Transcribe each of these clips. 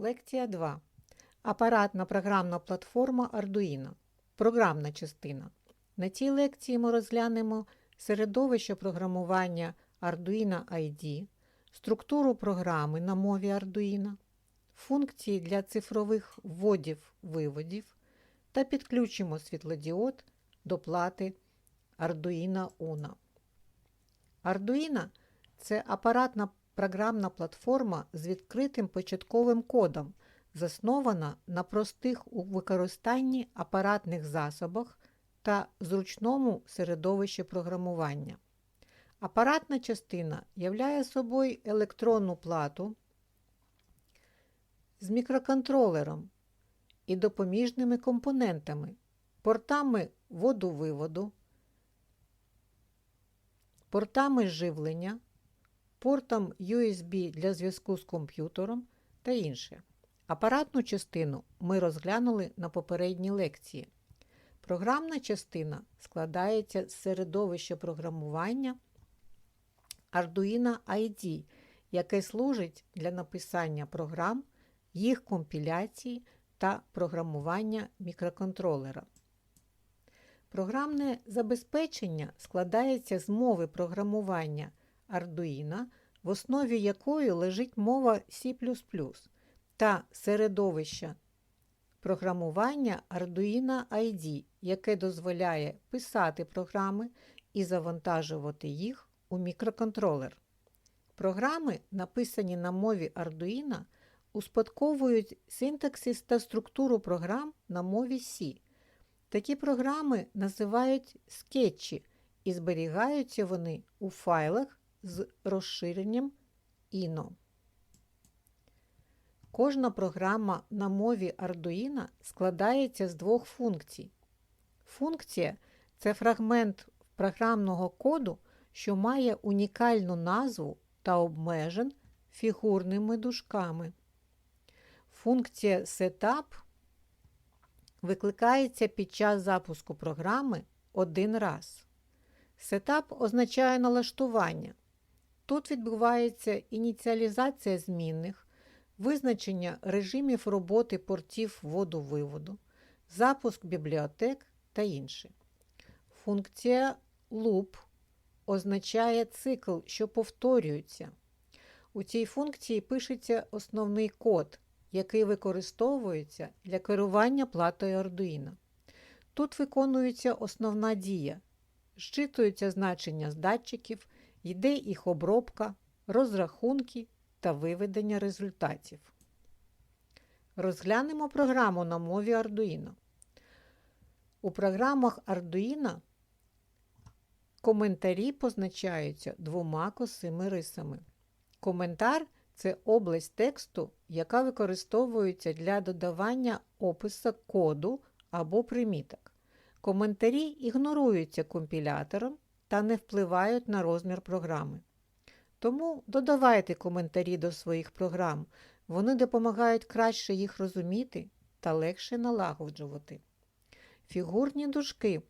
Лекція 2. Апаратна програмна платформа Arduino. Програмна частина. На цій лекції ми розглянемо середовище програмування Arduino IDE, структуру програми на мові Arduino, функції для цифрових вводів-виводів та підключимо світлодіод до плати Arduino Uno. Arduino – це апаратна програмна платформа з відкритим початковим кодом, заснована на простих у використанні апаратних засобах та зручному середовищі програмування. Апаратна частина являє собою електронну плату з мікроконтролером і допоміжними компонентами, портами воду-виводу, портами живлення, портом USB для зв'язку з комп'ютером та інше. Апаратну частину ми розглянули на попередній лекції. Програмна частина складається з середовища програмування Arduino IDE, яке служить для написання програм, їх компіляції та програмування мікроконтролера. Програмне забезпечення складається з мови програмування Arduino, в основі якої лежить мова C++, та середовища програмування Arduino IDE, яке дозволяє писати програми і завантажувати їх у мікроконтролер. Програми, написані на мові Arduino, успадковують синтаксис та структуру програм на мові C. Такі програми називають скетчі і зберігаються вони у файлах з розширенням INO. Кожна програма на мові Arduino складається з двох функцій. Функція це фрагмент програмного коду, що має унікальну назву та обмежен фігурними дужками. Функція Setup викликається під час запуску програми один раз. Setup означає налаштування. Тут відбувається ініціалізація змінних, визначення режимів роботи портів воду-виводу, запуск бібліотек та інше. Функція loop означає цикл, що повторюється. У цій функції пишеться основний код, який використовується для керування платою Arduino. Тут виконується основна дія, зчитуються значення з датчиків, йде їх обробка, розрахунки та виведення результатів. Розглянемо програму на мові Arduino. У програмах Arduino коментарі позначаються двома косими рисами. Коментар це область тексту, яка використовується для додавання опису коду або приміток. Коментарі ігноруються компілятором та не впливають на розмір програми. Тому додавайте коментарі до своїх програм, вони допомагають краще їх розуміти та легше налагоджувати. Фігурні дужки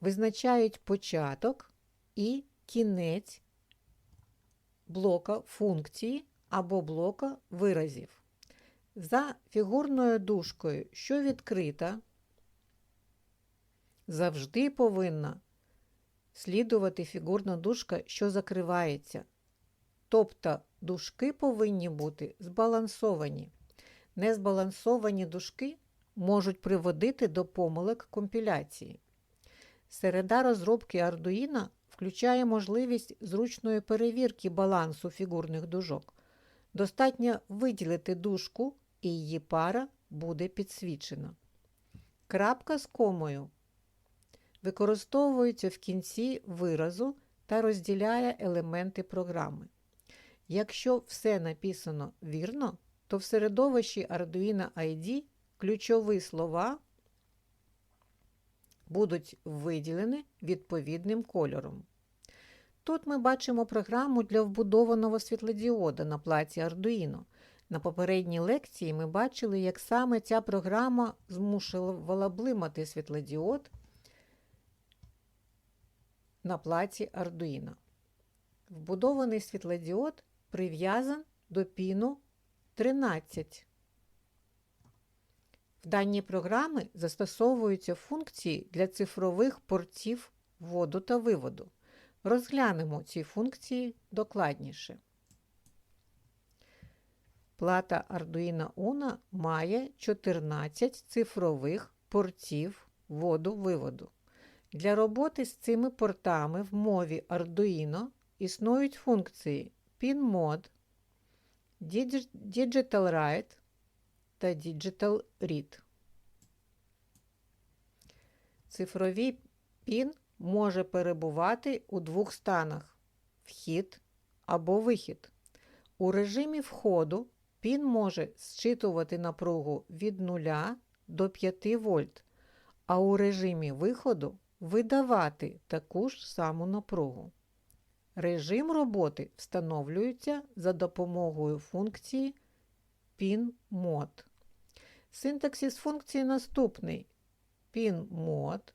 визначають початок і кінець блока функції або блока виразів. За фігурною дужкою, що відкрита, завжди повинна слідувати фігурна дужка, що закривається. Тобто дужки повинні бути збалансовані. Незбалансовані дужки можуть приводити до помилок компіляції. Середа розробки Arduino включає можливість зручної перевірки балансу фігурних дужок. Достатньо виділити дужку і її пара буде підсвічена. Крапка з комою використовується в кінці виразу та розділяє елементи програми. Якщо все написано вірно, то в середовищі Arduino IDE ключові слова будуть виділені відповідним кольором. Тут ми бачимо програму для вбудованого світлодіода на платі Arduino. На попередній лекції ми бачили, як саме ця програма змушувала блимати світлодіод на платі Arduino. Вбудований світлодіод прив'язан до піну 13. В даній програмі застосовуються функції для цифрових портів вводу та виводу. Розглянемо ці функції докладніше. Плата Arduino Uno має 14 цифрових портів вводу-виводу. Для роботи з цими портами в мові Arduino існують функції PinMod, Digital Write та Digital Read. Цифровий пін може перебувати у двох станах вхід або вихід. У режимі входу пін може зчитувати напругу від 0 до 5 вольт, а у режимі виходу видавати таку ж саму напругу. Режим роботи встановлюється за допомогою функції PinMod. Синтаксис функції наступний. PinMod.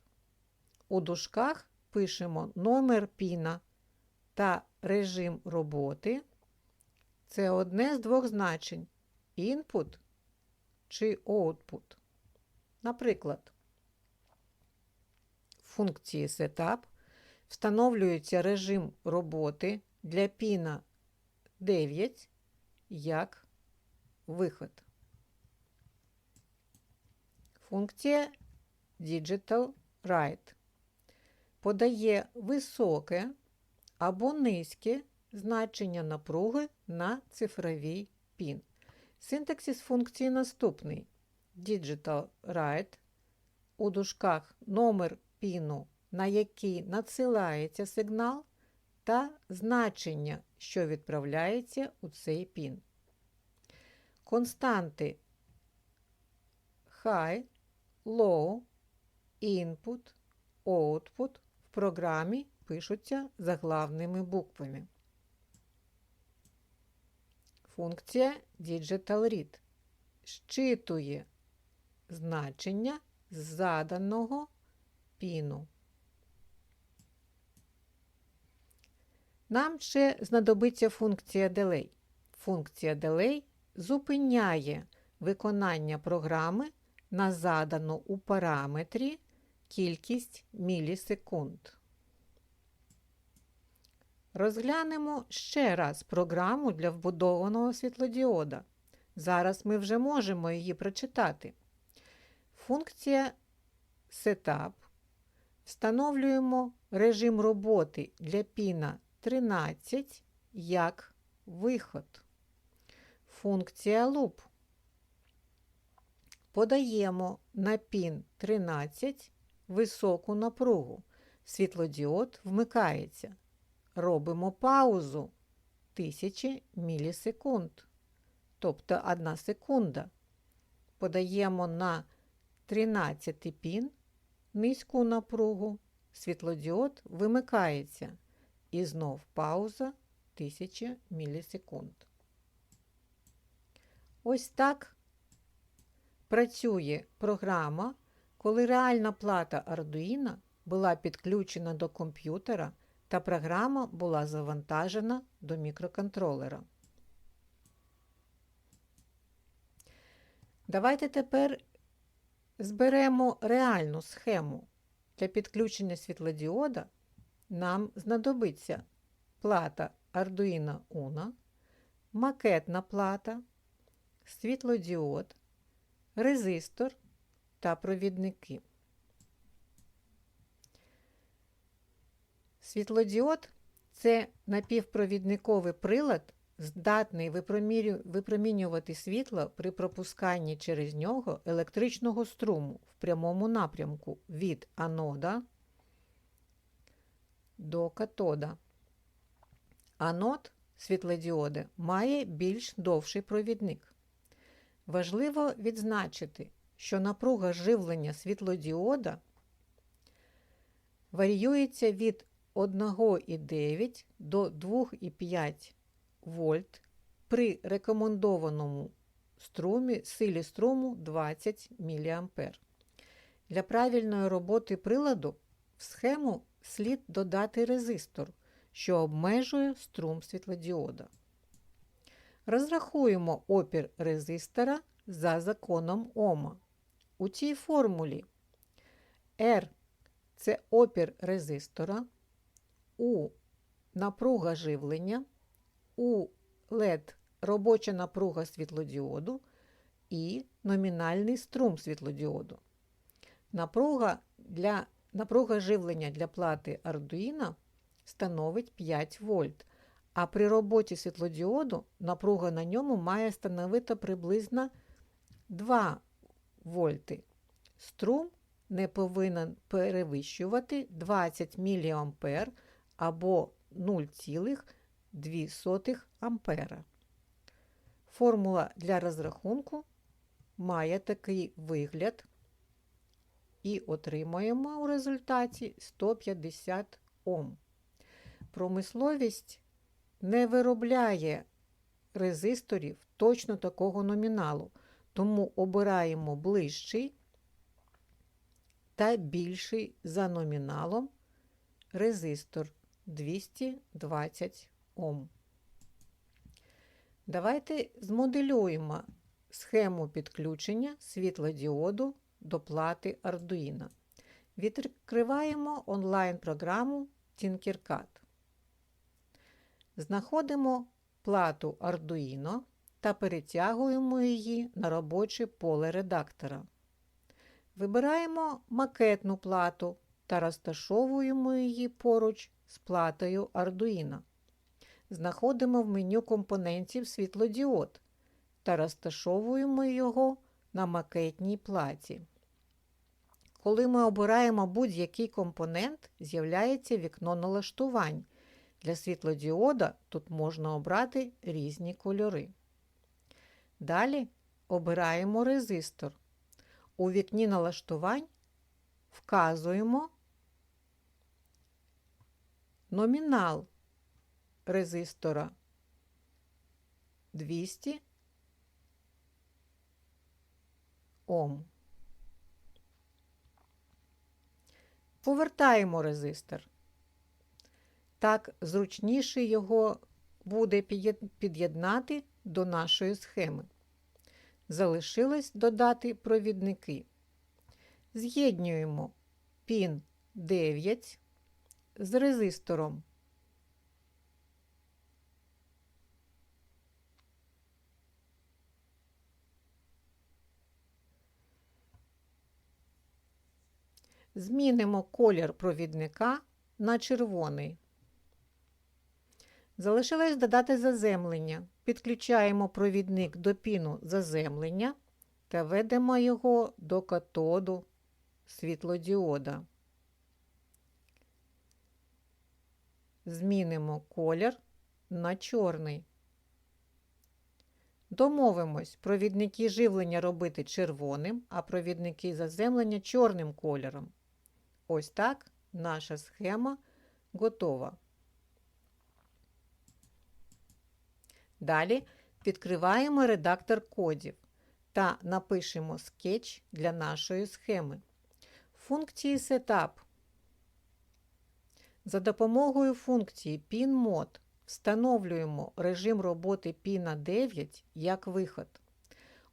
У дужках пишемо номер піна та режим роботи. Це одне з двох значень input чи output. Наприклад, функції Setup встановлюється режим роботи для піна 9 як виход. Функція Digital Write подає високе або низьке значення напруги на цифровий пін. Синтаксис функції наступний. Digital Write у дужках номер піну, на який надсилається сигнал, та значення, що відправляється у цей пін. Константи High, Low, Input, Output в програмі пишуться заглавними буквами. Функція Digital Read щитує значення заданого піну. Нам ще знадобиться функція Delay. Функція Delay зупиняє виконання програми на задану у параметрі кількість мілісекунд. Розглянемо ще раз програму для вбудованого світлодіода. Зараз ми вже можемо її прочитати. Функція Setup. Встановлюємо режим роботи для піна 13 як виход. Функція Loop. Подаємо на пін 13 високу напругу. Світлодіод вмикається. Робимо паузу 1000 мілісекунд, тобто 1 секунда. Подаємо на 13 пін низьку напругу, світлодіод вимикається і знов пауза 1000 мілісекунд. Ось так працює програма, коли реальна плата Arduino була підключена до комп'ютера та програма була завантажена до мікроконтролера. Давайте тепер зберемо реальну схему. Для підключення світлодіода нам знадобиться плата Arduino Uno, макетна плата, світлодіод, резистор та провідники. Світлодіод це напівпровідниковий прилад, здатний випромінювати світло при пропусканні через нього електричного струму в прямому напрямку від анода до катода. Анод світлодіоди має більш довший провідник. Важливо відзначити, що напруга живлення світлодіода варіюється від 1,9 до 2,5 вольт при рекомендованому струмі силі струму 20 мА. Для правильної роботи приладу в схему слід додати резистор, що обмежує струм світлодіода. Розрахуємо опір резистора за законом Ома. У цій формулі R це опір резистора, U напруга живлення, U LED робоча напруга світлодіоду і номінальний струм світлодіоду. Напруга, для, напруга живлення для плати Arduino становить 5 вольт, а при роботі світлодіоду напруга на ньому має становити приблизно 2 вольти. Струм не повинен перевищувати 20 мА або 0,2 ампера. Формула для розрахунку має такий вигляд і отримаємо у результаті 150 Ом. Промисловість не виробляє резисторів точно такого номіналу, тому обираємо ближчий та більший за номіналом резистор 220 Ом. Давайте змоделюємо схему підключення світлодіоду до плати Arduino. Відкриваємо онлайн-програму Tinkercad. Знаходимо плату Arduino та перетягуємо її на робоче поле редактора. Вибираємо макетну плату та розташовуємо її поруч з платою Arduino. Знаходимо в меню компонентів світлодіод та розташовуємо його на макетній платі. Коли ми обираємо будь-який компонент, з'являється вікно налаштувань. Для світлодіода тут можна обрати різні кольори. Далі обираємо резистор. У вікні налаштувань вказуємо номінал резистора 200 Ом. Повертаємо резистор. Так зручніше його буде під'єднати до нашої схеми. Залишилось додати провідники. З'єднюємо пін 9 з резистором. Змінимо колір провідника на червоний. Залишилось додати заземлення. Підключаємо провідник до піну заземлення та ведемо його до катоду світлодіода. Змінимо колір на чорний. Домовимось, провідники живлення робити червоним, а провідники заземлення чорним кольором. Ось так наша схема готова. Далі відкриваємо редактор кодів та напишемо скетч для нашої схеми. Функції Setup. За допомогою функції PinMod встановлюємо режим роботи піна 9 як виход.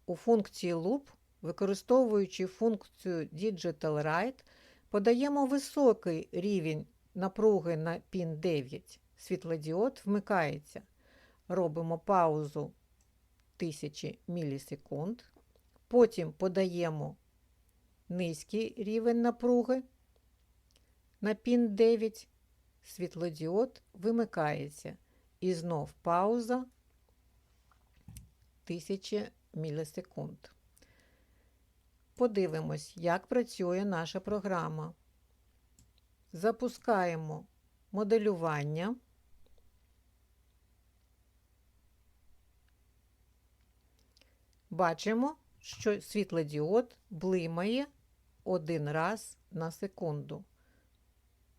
У функції Loop, використовуючи функцію Digital Write, подаємо високий рівень напруги на пін 9. Світлодіод вмикається. Робимо паузу 1000 мілісекунд. Потім подаємо низький рівень напруги на пін 9. Світлодіод вимикається. І знов пауза 1000 мілісекунд. Подивимось, як працює наша програма. Запускаємо моделювання. Бачимо, що світлодіод блимає один раз на секунду.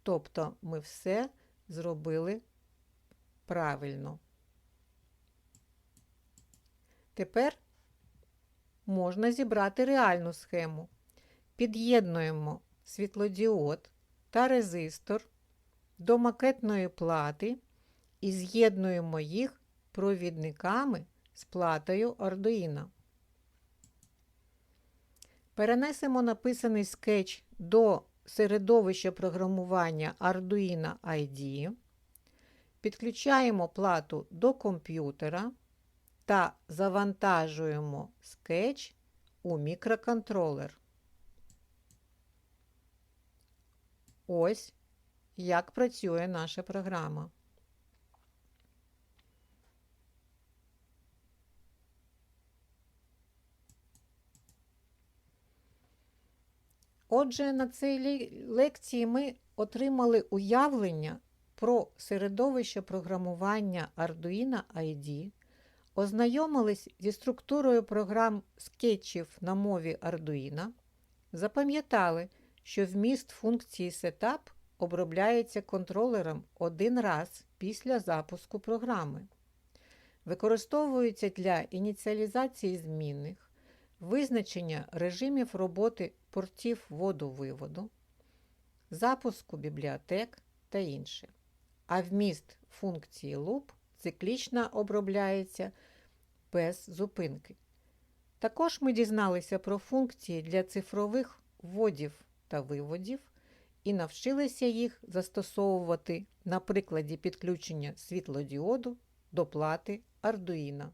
Тобто ми все зробили правильно. Тепер можна зібрати реальну схему. Під'єднуємо світлодіод та резистор до макетної плати і з'єднуємо їх провідниками з платою Arduino. Перенесемо написаний скетч до середовища програмування Arduino IDE. Підключаємо плату до комп'ютера та завантажуємо скетч у мікроконтролер. Ось як працює наша програма. Отже, на цій лекції ми отримали уявлення про середовище програмування Arduino IDE, ознайомились зі структурою програм скетчів на мові Arduino, запам'ятали, що вміст функції Setup обробляється контролером один раз після запуску програми. Використовується для ініціалізації змінних, визначення режимів роботи портів воду-виводу, запуску бібліотек та інше. А вміст функції loop циклічно обробляється без зупинки. Також ми дізналися про функції для цифрових вводів та виводів і навчилися їх застосовувати на прикладі підключення світлодіоду до плати Arduino.